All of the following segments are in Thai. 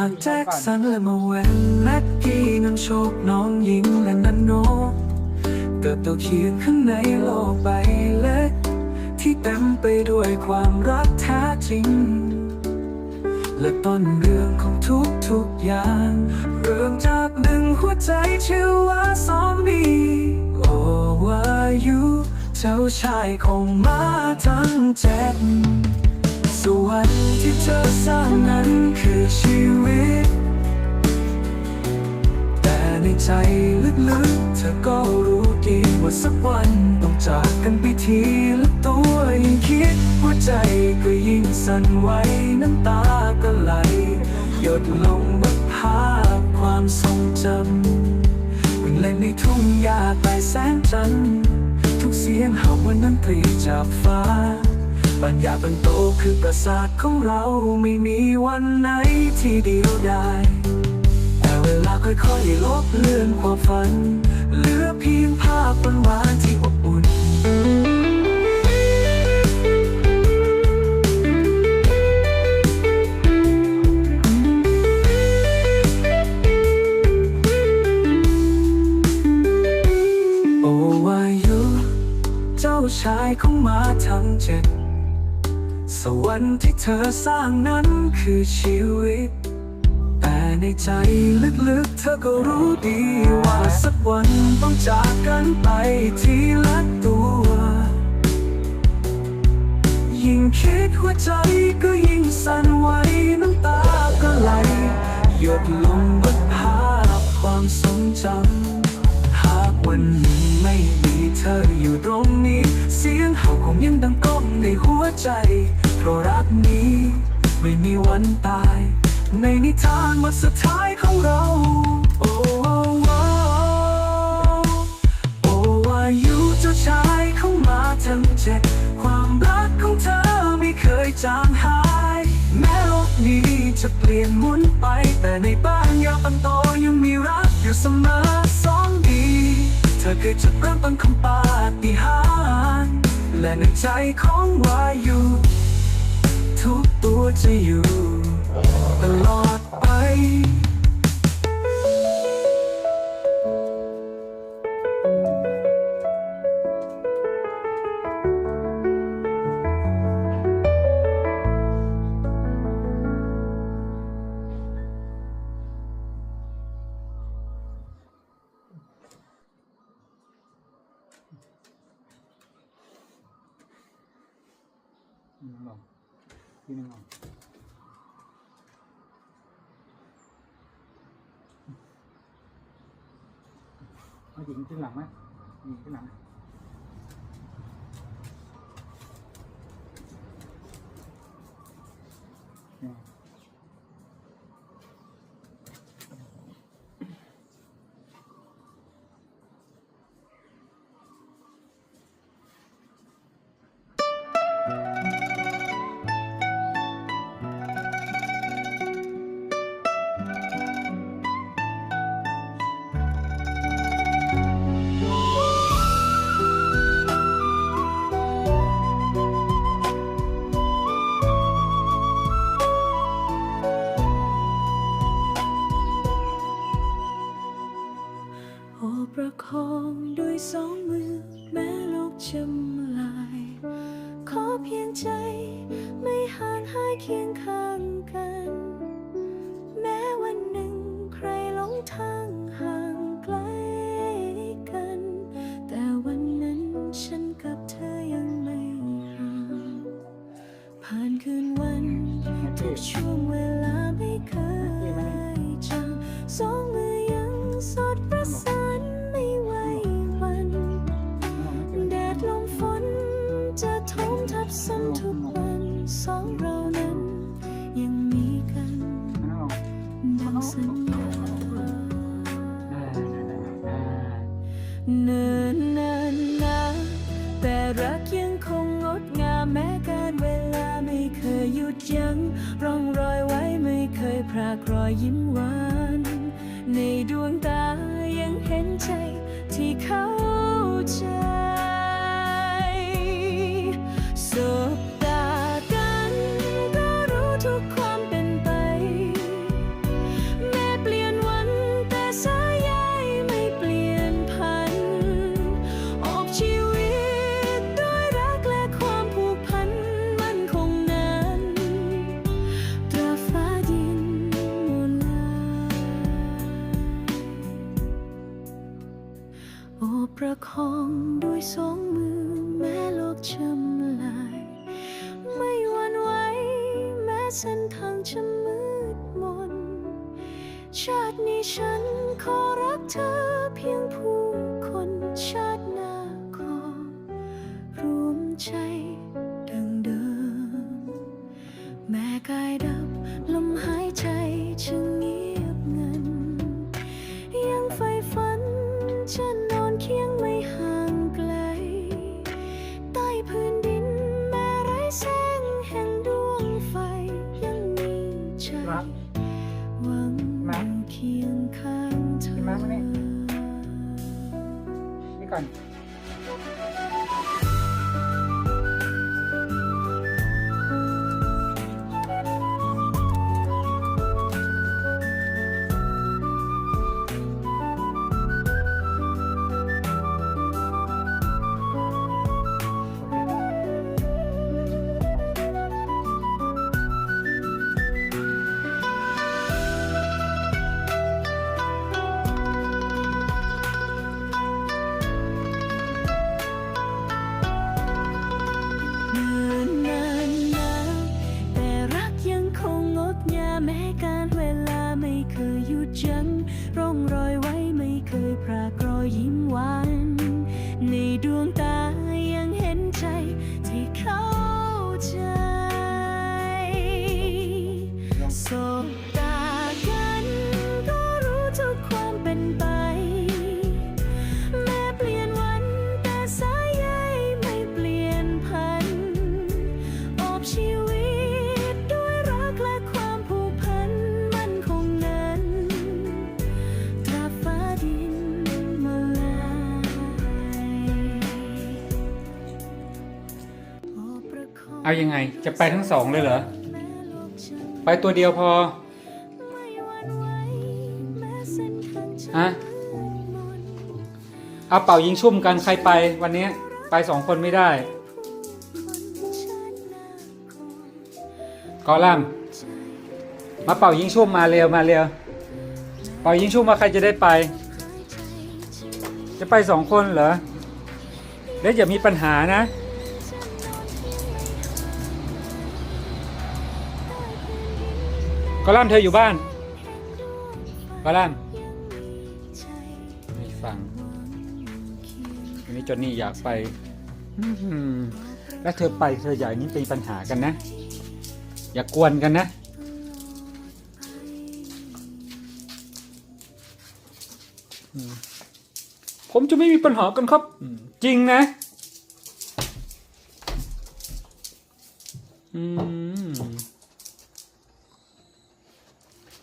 พี่มาแจ็คสันและมาเวนแม็กกี้นันโชคน้องหญิงและนันโนเติบโตเขียนข้างในโลกใบเล็ก ที่เต็มไปด้วยความรักแท้จริง และต้นเรื่องของทุกทุกอย่าง เริ่มจากหนึ่งหัวใจชื่อว่าซอมบี้โอ้วายุเจ้าชายของมาทั้งเจ็ด ส่วนที่เธอสร้างนั้นคือชีวิต แต่ในใจลึกๆ เธอก็รู้ดีว่าสักวันต้องจากกันไปทีละตัวยิ่งคิดหัวใจก็ยิ่งสั่นไหวน้ำตาก็ไหล หยดลงบนภาพความทรงจำวิ่งเล่นในทุ่งหญ้าใต้แสงจันทร์ทุกเสียงเห่าวันนั้นตรีจากฟ้า ปัญญาเป็นโตคือประสาทของเราไม่มีวันไหนที่เดียวดายแต่เวลาค่อยๆลบเลือนความฝัน เหลือเพียงภาพหวานที่อบอุ่นโอวายุ เจ้าชายของมาทั้งเจ็ด สวรรค์ที่เธอสร้างนั้นคือชีวิต แต่ในใจลึกๆ เธอก็รู้ดีว่าสักวันต้องจากกันไปทีละตัว ยิ่งคิดหัวใจก็ยิ่งสั่นไหวน้ำตาก็ไหล หยดลงบนภาพความทรงจำหากวันหนึ่งไม่มีเธออยู่ตรงนี้ เสียงเห่าคงยังดังก้องในหัวใจ เพราะรักนี้ไม่มีวันตาย ในนิทานวันสุดท้ายของเราโอ้โอ้โอ้วายุเจ้าชายเข้ามาทั้งเจ็ดความรักของเธอไม่เคยจางหาย แม้โลกนี้จะเปลี่ยนหมุนไป แต่ในบ้านยาปันโตยังมีรักอยู่เสมอสองดี เธอคือจุดเริ่มต้นของปาฏิหาริย์และในใจของวายุ ตัวจะอยู่ ตลอดไป ทีหนึ่งลองเอาห โอบประคองด้วยสองมือ แม้โลกจะลาย ขอเพียงใจไม่ห่างหายเคียงข้างกัน แม้วันหนึ่งใครหลงทางห่างไกลกัน แต่วันนั้นฉันกับเธอยังไม่ห่างผ่านคืนวันทุกช่วงเวลา ซ้ำทุกวันสองเรานั้น ยังมีกันดังสัญญาเนินนานนะแต่รักยังคงงดงามแม้การเวลาไม่เคยหยุดยั้งร่องรอยไว้ไม่เคยพรากรอยยิ้มไว้ ชาตินี้ฉันขอรักเธอเพียงผู้คนชาติหน้าขอรวมใจดังเดิม แม้กายดับลมหายใจฉัน มามานี่นี่ก่อน เอายังไง จะไปทั้งสองเลยเหรอ ไปตัวเดียวพอ ฮะมืดมนเอาเป่ายิงชุ่มกันใครไปวันนี้ ไปสองคนไม่ได้ กอลัมมาเป่ายิงชุ่มมาเร็วมาเร็ว เป่ายิงชุ่มมาใครจะได้ไป จะไปสองคนเหรอเดี๋ยวอย่ามีปัญหานะ อลัมน์เธออยู่บ้านแห่งดวงไฟกอลัมน์ยังมีใจไม่ฟังหวังเคียงวันนี้จอนนี่อยากไปอื้อหือแล้วเธอไปเธออย่านี้เป็นปัญหากันนะ อย่ากวนกันนะอืมผมจะไม่มีปัญหากันครับ จริงนะ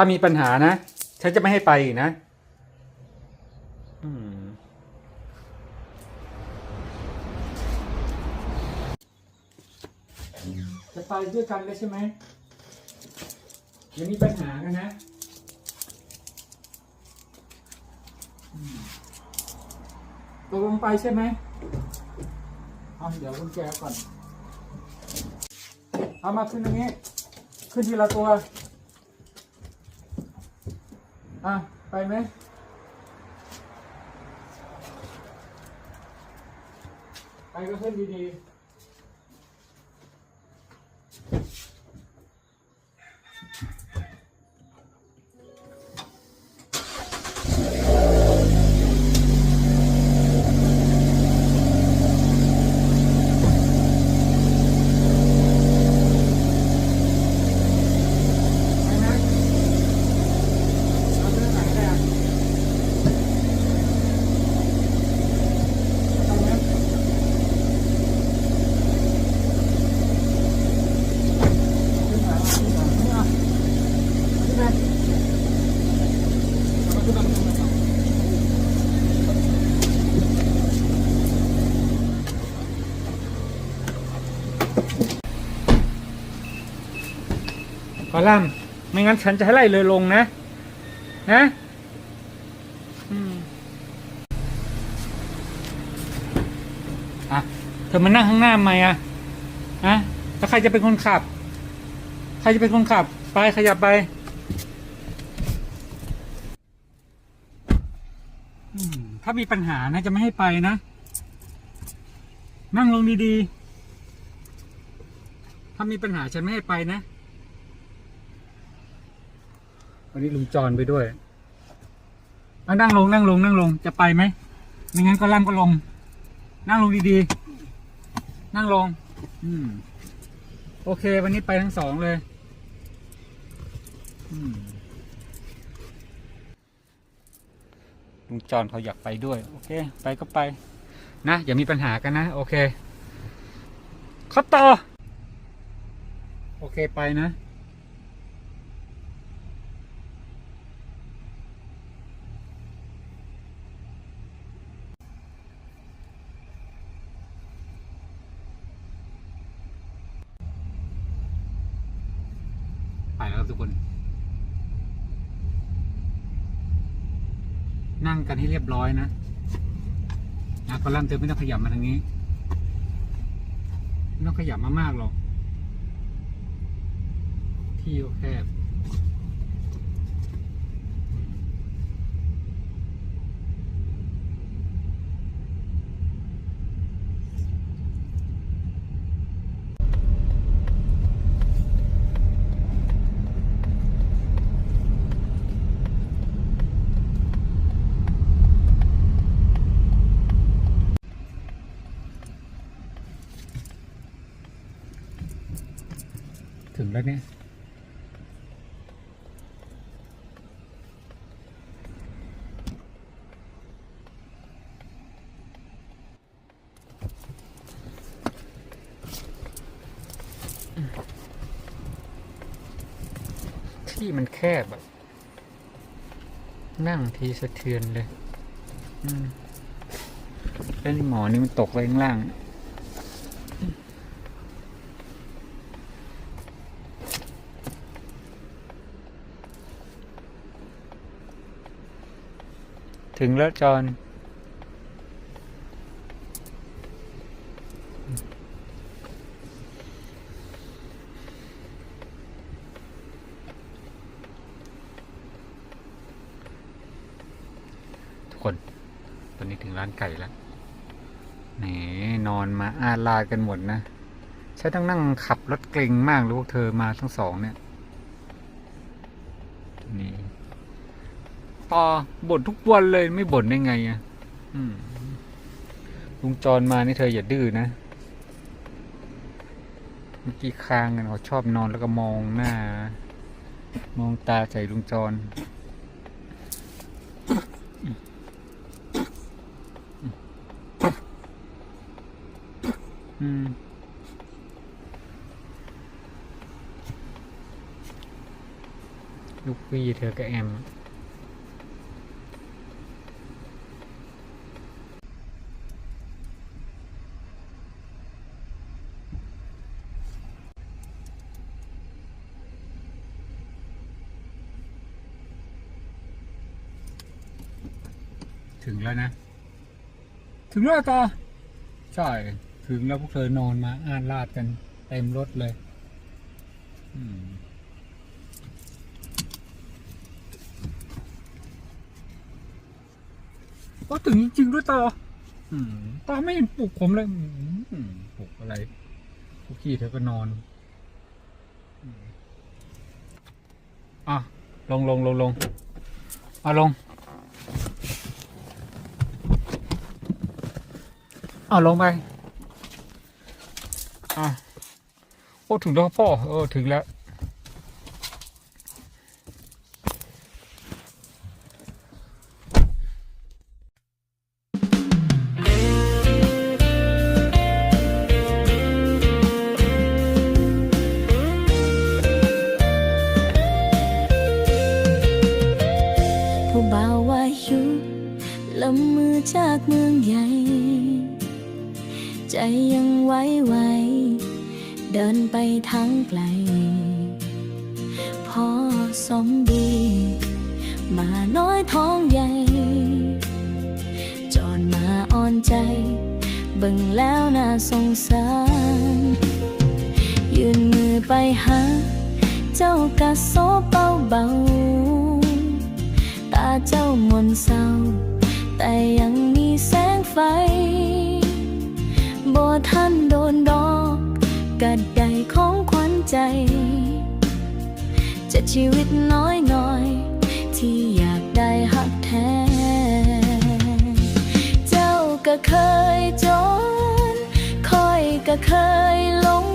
ถ้ามีปัญหานะ ฉันจะไม่ให้ไปอีกนะจะไปด้วยกันเลยใช่ไหมอย่ามีปัญหากันนะตกลงไปใช่ไหมเอาเดี๋ยวกุญแจก่อน เอามาขึ้นตรงนี้ ขึ้นทีละตัว อะ ไปไหมไปก็ขึ้นดีๆ อลัมไม่งั้นฉันจะให้ไล่เลยลงนะ นะอะเธอมานั่งข้างหน้าไหมอะฮะแล้วใครจะเป็นคนขับ ใครจะเป็นคนขับ ไปขยับไปถ้ามีปัญหานะจะไม่ให้ไปนะ นั่งลงดีๆ ถ้ามีปัญหาฉันไม่ให้ไปนะ วันนี้ลุงจรไปด้วยเอานั่งลงนั่งลงนั่งลงจะไปไหมไม่งั้นก็ล่ำก็ลง นั่งลงดีๆ นั่งลง อืม โอเค วันนี้ไปทั้งสองเลย อืมลุงจรเขาอยากไปด้วย โอเค ไปก็ไป นะ อย่ามีปัญหากันนะ โอเคเขาต่อ โอเคไปนะ ไปแล้วครับ ทุกคน นั่งกันให้เรียบร้อยนะนะก็ล่ำเธอไม่ต้องขยับมาทางนี้ไม่ต้องขยับมามากหรอก ที่แคบ แล้วเนี่ยที่มันแคบแบบนั่งทีสะเทือนเลย อืมแล้วนี่หมอนี่มันตกไปข้างล่าง ถึงแล้วจอนทุกคน ตอนนี้ถึงร้านไก่แล้วนี่นอนมาอาลาดกันหมดนะฉันต้องนั่งขับรถเกรงมากเลยพวกเธอมาทั้งสองเนี่ย นี่ ปอบ่นทุกวันเลยไม่บ่นได้ไงอะลุงจรมานี่เธออย่าดื้อนะ เมื่อกี้ค้างกันเขาชอบนอนแล้วก็มองหน้า มองตาใส่ลุงจรอืมลูกพี่เธอกับแอม ถึงแล้วนะ ถึงแล้วต่อใช่ ถึงแล้วพวกเธอนอนมาอ่านลาดกันเต็มรถเลยอืมก็ถึงจริงๆด้วยต่ออืมต่อไม่เห็นปลุกผมเลยอืมปลุกอะไรพวกขี้เธอก็นอนอืมอะลงลงลงลงเอาลง เอาลงไป อะโอ้ถึงแล้วพ่อ เออ ถึงแล้ว ดินไปทางไกล พอสมดี มาน้อยท้องใหญ่ จอนมาอ่อนใจ เบิ่งแล้วน่าสงสาร ยื่นมือไปหา เจ้ากะโซเบาเบาตาเจ้ามนเศร้า แต่ยังมีแสงไฟบ่ทันโดนดอกกัด ใจ จะชีวิตน้อยน้อย ที่อยากได้หักแท้ เจ้าก็เคยจนคอยก็เคยหลง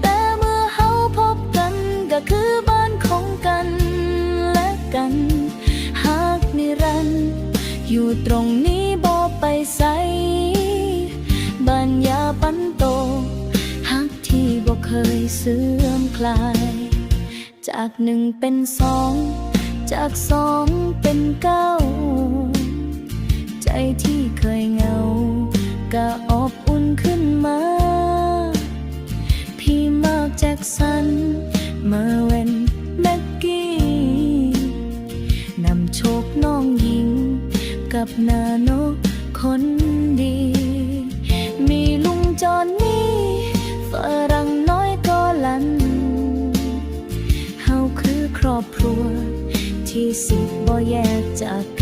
แต่เมื่อเฮาพบกันก็คือบ้านของกันและกันหากนิรันดร์อยู่ตรงนี้ เคยเสื่อมคลาย จากหนึ่งเป็นสอง จากสองเป็นเก้า ใจที่เคยเหงา ก็อบอุ่นขึ้นมา พี่มากแจ็คสัน เมื่อเวนแม็กกี้นำโชคน้องหญิง กับนาโนคน อครอบครัว ที่สิบบ่แยกจาก